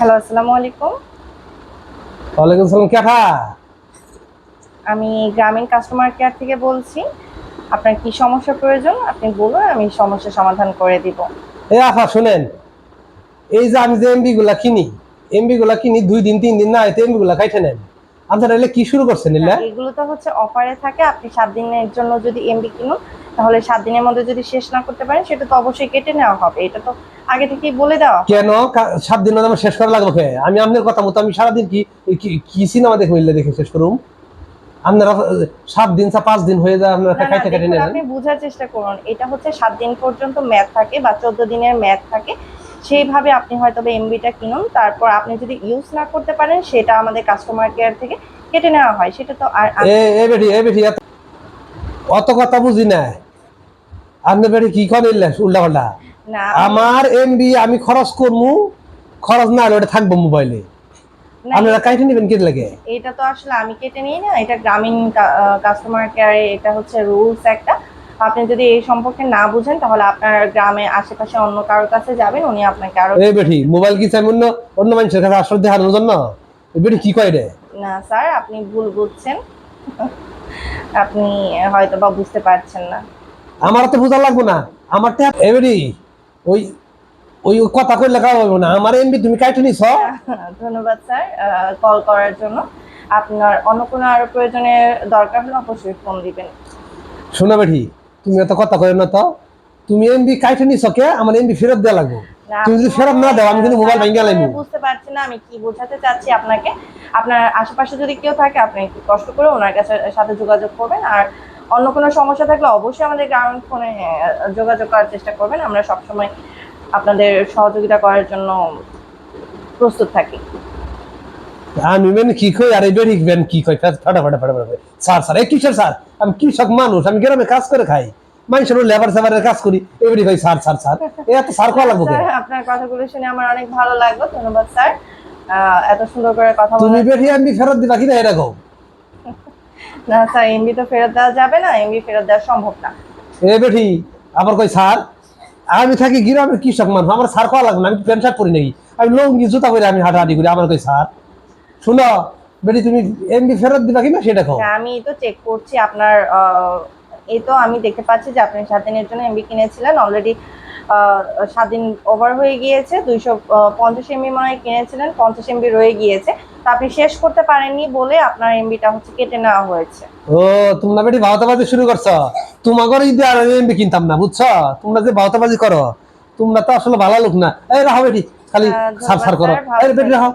Hello আসসালামু আলাইকুম। ওয়ালাইকুম সালাম কেঠা আমি গ্রামীণ কাস্টমার কেয়ার থেকে বলছি। আপনার কি সমস্যা প্রয়োজন? আপনি বলুন আমি সমস্যা সমাধান করে দিব। এই আফা শুনেন। এই যে আমি যে এমবি গুলা কিনি এমবি গুলা কিনি দুই দিন তিন দিন না এতে এমবি গুলা খাইতে নেন। আপনারা এলে কি শুরু করছেন এগুলো তো হচ্ছে অফারে থাকে আপনি সাত দিনের জন্য যদি এমবি কিনুন তাহলে সাত দিনের মধ্যে যদি শেষ না করতে পারেন সেটা তো অবশ্যই কেটে নেওয়া হবে। এটা তো আগে থেকেই বলে দেওয়া কেন? সাত দিন আমার শেষ করা লাগবে আমি আপনার কথা মতো আমি সারাদিন কি কি- সিনেমা দেখে হইলে দেখে শেষ করুম? আপনারা সাত দিন চা পাঁচ দিন হয়ে যায় আপনারা খাইতে কেটে নেন আপনি বোঝার চেষ্টা করুন। এটা হচ্ছে সাত দিন পর্যন্ত ম্যাথ থাকে বা চোদ্দ দিনের ম্যাথ থাকে। সেইভাবে আপনি হয়তো এমবিটা কিনুন। তারপর আপনি যদি ইউজ না করতে পারেন সেটা আমাদের কাস্টমার কেয়ার থেকে কেটে নেওয়া হয়। সেটা তো আর এ বেটি এ বেটি অত কথা বুঝি না। আপনি বেটি কি করেন উল্টা পাল্টা। না। আমার এমবি আমি খরচ করব খরচ না ওটা থাকব মোবাইলে। আপনারা কাইটে নেবেন কি লাগে? এটা তো আসলে আমি কেটে নিই না এটা গ্রামীণ কাস্টমার কেয়ারে এটা হচ্ছে রুলস একটা। আপনি যদি এই সম্পর্কে না বুঝেন তাহলে আপনার গ্রামে আশেপাশে অন্য কারোর কাছে যাবেন উনি আপনাকে আরও এই বেটি মোবাইল কি চাই অন্য অন্য মানুষের কাছে আসলে দেখানোর জন্য? এই বেটি কি কয় রে? না স্যার আপনি ভুল বুঝছেন। আপনি হয়তো বা বুঝতে পারছেন না। আমার তো বোঝা লাগবো না। আমার তো এই ওই ওই কথা কই লেখা হইব না। আমার এমবি তুমি কাইটে নিছ। ধন্যবাদ স্যার কল করার জন্য। আপনার অন্য কোনো আরও প্রয়োজনের দরকার হলে অবশ্যই ফোন দিবেন। শোনা বেটি তুমি এত কথা কই না তো। তুমি এমবি কাইটে নিছ কে? আমার এমবি ফেরত দেওয়া লাগবে। তুমি যদি ফেরত না দাও আমি কিন্তু মোবাইল ভেঙে লাইনি আমি বুঝতে পারছি না আমি কি বোঝাতে চাচ্ছি আপনাকে। আপনার আশেপাশে যদি কেউ থাকে আপনি একটু কষ্ট করে ওনার কাছে সাথে যোগাযোগ করবেন। আর অন্য কোনো সমস্যা থাকলে অবশ্যই আমাদের গ্রামীণ ফোনে যোগাযোগ করার চেষ্টা করবেন। আমরা সবসময় আপনাদের সহযোগিতা করার জন্য প্রস্তুত থাকি। আমি মানে কি কই আর এই বেটি বেন কি কই ফাটা ফাটা ফাটা ফাটা ফাটা। স্যার স্যার কিসের স্যার আমি কৃষক মানুষ আমি গ্রামে কাজ করে খাই। মানুষের লেবার সেবারের কাজ করি। কই স্যার স্যার স্যার? এ এত স্যার কোয়া লাগবে কে? স্যার আপনার কথাগুলো শুনে আমার অনেক ভালো লাগল। ধন্যবাদ স্যার। এত সুন্দর করে কথা তুমি আমি ফেরত দিবা কিনা এরকম? না স্যার এমবি তো ফেরত দেওয়া যাবে না এমবি ফেরত দেওয়া সম্ভব না। এ বেটি আবার কই স্যার আমি থাকি গ্রামের কৃষক মানুষ আমার স্যার কোয়া লাগবে না আমি প্যান্ট শার্ট পরি নাকি? আমি লঙ্গি জুতা পরে আমি হাঁটাহাঁটি করি। আমার কই স্যার শুনো বেটি তুমি এমবি ফেরত দিবা কিনা সেটা হ্যাঁ, আমি তো চেক করছি আপনার এই তো আমি দেখতে পাচ্ছি যে আপনি সাত দিনের জন্য এমবি কিনেছিলেন অলরেডি সাত দিন ওভার হয়ে গিয়েছে দুইশো পঞ্চাশ এমবি মনে হয় কিনেছিলেন পঞ্চাশ এমবি রয়ে গিয়েছে। আপনি শেষ করতে পারেননি বলে আপনার এমবিটা হচ্ছে কেটে নেওয়া হয়েছে। ও তোমরা বেটি ভাওতাবাজি শুরু করছ? তোমাদের যদি আর এমবি কিনতাম না বুঝছ? তোমরা যে ভাওতাবাজি করো তোমরা তো আসলে ভালো লোক না। এই রাহো বেটি খালি সার সার করো। এই বেটি রাহো।